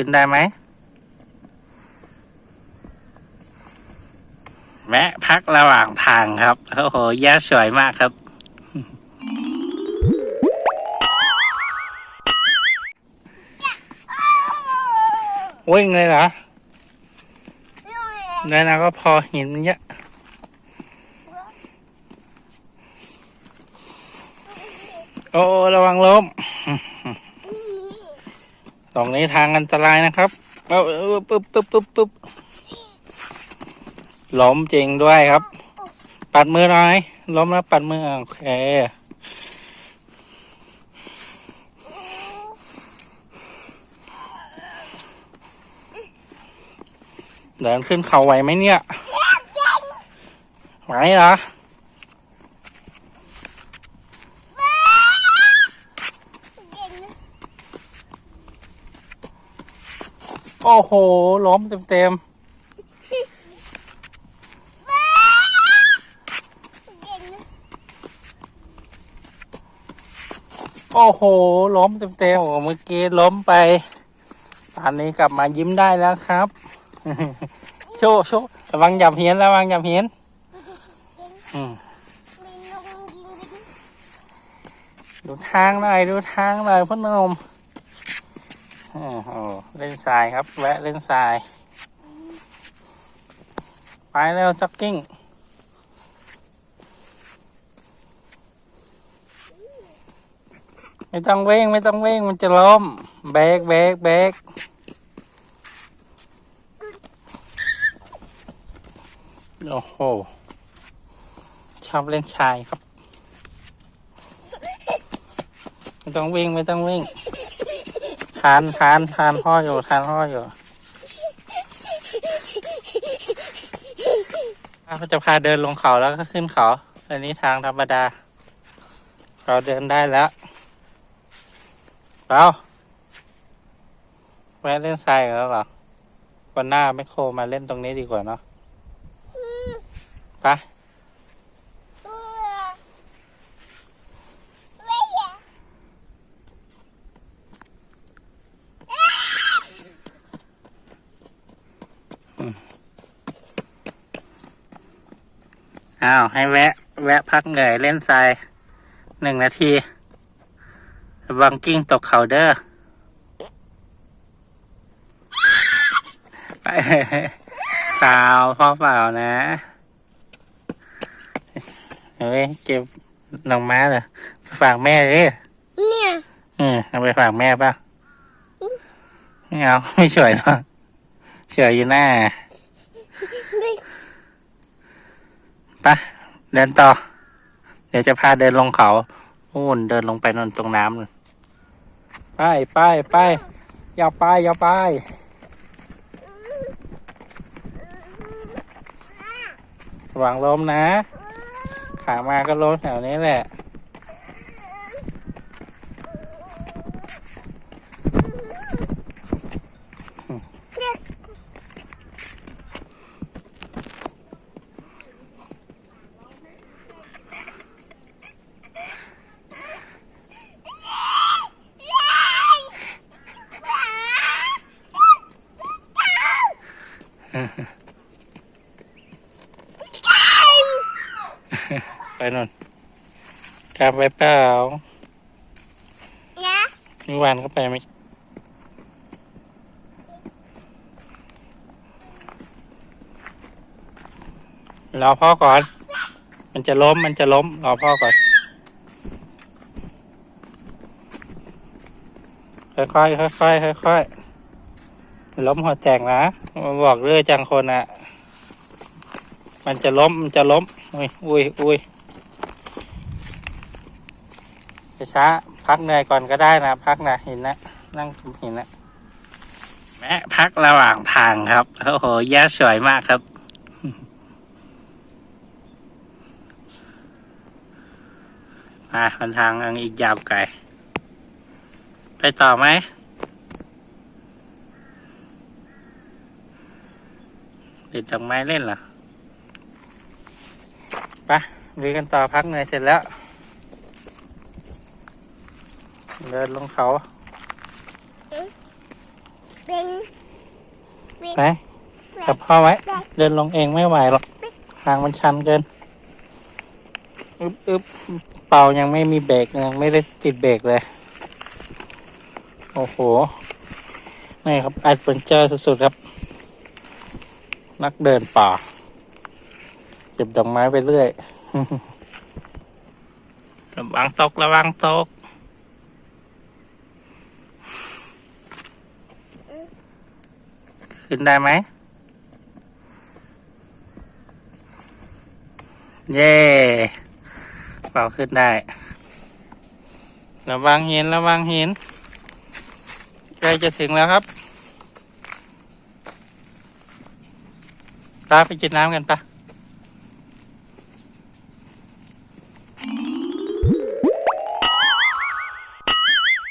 ขึ้นได้ไหมแวะพักระหว่างทางครับโอ้โหแย่สวยมากครับ วิ่งเลยเหรอได้นะก็พอเหินมันเยอะโอ้ ระวังล้ม ตรงนี้ทางอันตรายนะครับเออาปึ๊บปึ๊บปึ๊บปึ๊บล้มจริงด้วยครับ ปัดมือหน่อยล้มแล้วปัดมือโอเคเดินขึ้นเขาไหวไหมเนี่ยไหวเหรอ อ้โห ล้มเต็มเต็มๆ โอ้โห ล้มเต็มเต็มๆโอ้เมื่อกี้ล้มไป ตอนนี้กลับมายิ้มได้แล้วครับ โชว์โชว์ระวังหยับเหียนระวังหยับเหียนอืมดูทางหน่อยดูทางหน่อยพ่อหนม โอ้โหเล่นทรายครับ แวะเล่นทราย ไปแล้วจ็อกกิ้ง ไม่ต้องเว้งไม่ต้องเว้งมันจะล้มเบรกเบรกเบรกโอ้โห ชอบเล่นชายครับ ไม่ต้องวิ่งไม่ต้องวิ่งานทานทานพ่ออยู่ทานพ่ออยู่อะเขาจะพาเดินลงเขาแล้วก็ขึ้นเขา อันนี้ทางธรรมดา เราเดินได้แล้วเราแวะเล่นทรายกันแล้วหรอวันหน้าไม่โคมาเล่นตรงนี้ดีกว่าเนาะไป อ้าว ให้แวะ แวะพักเหนื่อยเล่นทรายหนึ่งนาทีระวังกิ้งตกเขาเด้อไปเปล่าพ่อเปล่านะเฮ้ยเก็บน้องม้าเหรอไปฝากแม่เลยเนี่ยอืมเอาไปฝากแม่ป่ะไม่เอาไม่สวยหรอกสวยอยู่หน้า ไม่ ไปเดินต่อ เดี๋ยวจะพาเดินลงเขาโอ้นเดินลงไปนอนตรงน้ำไปไปไปอย่าไปอย่าไประวังล้มนะ ขามาก็ล้มแถวนี้แหละ ไปนนกลับไปเปล่านะเมื่อวานก็ไปไหมรอพ่อก่อน มันจะล้ม มันจะล้ม รอพ่อก่อน ค่อยๆ ค่อยๆ ค่อยๆ ล้มหัวแตกนะมาบอกเรื่อจังคนอะ มันจะล้มมันจะล้มอุ้ยอุ้ยอุ้ยจะช้าพักเหนื่อยก่อนก็ได้นะ พักนะเห็นนะนั่งเห็นนะแม่พักระหว่างทางครับโอ้โหย่สวยมากครับมาบนทางยังอีกยาวไกลไปต่อไหม ติดดอกไม้เล่นเหรอไปลุยกันต่อพักเหนื่อยเสร็จแล้ว เดินลงเขาเป็นเป็นไหนจับพ่อไว้ เดินลงเองไม่ไหวหรอก ทางมันชันเกิน อึบอึบเป่ายังไม่มีเบรกยังไม่ได้ติดเบรกเลย โอ้โห นี่ครับแอดเวนเจอร์สุดๆครับ นักเดินป่า เก็บดอกไม้ไปเรื่อย ระวังตก ระวังตก ขึ้นได้ไหม เย่เป่าขึ้นได้ ระวังหิน ระวังหิน ใกล้จะถึงแล้วครับตา ไปกินน้ำกันปะ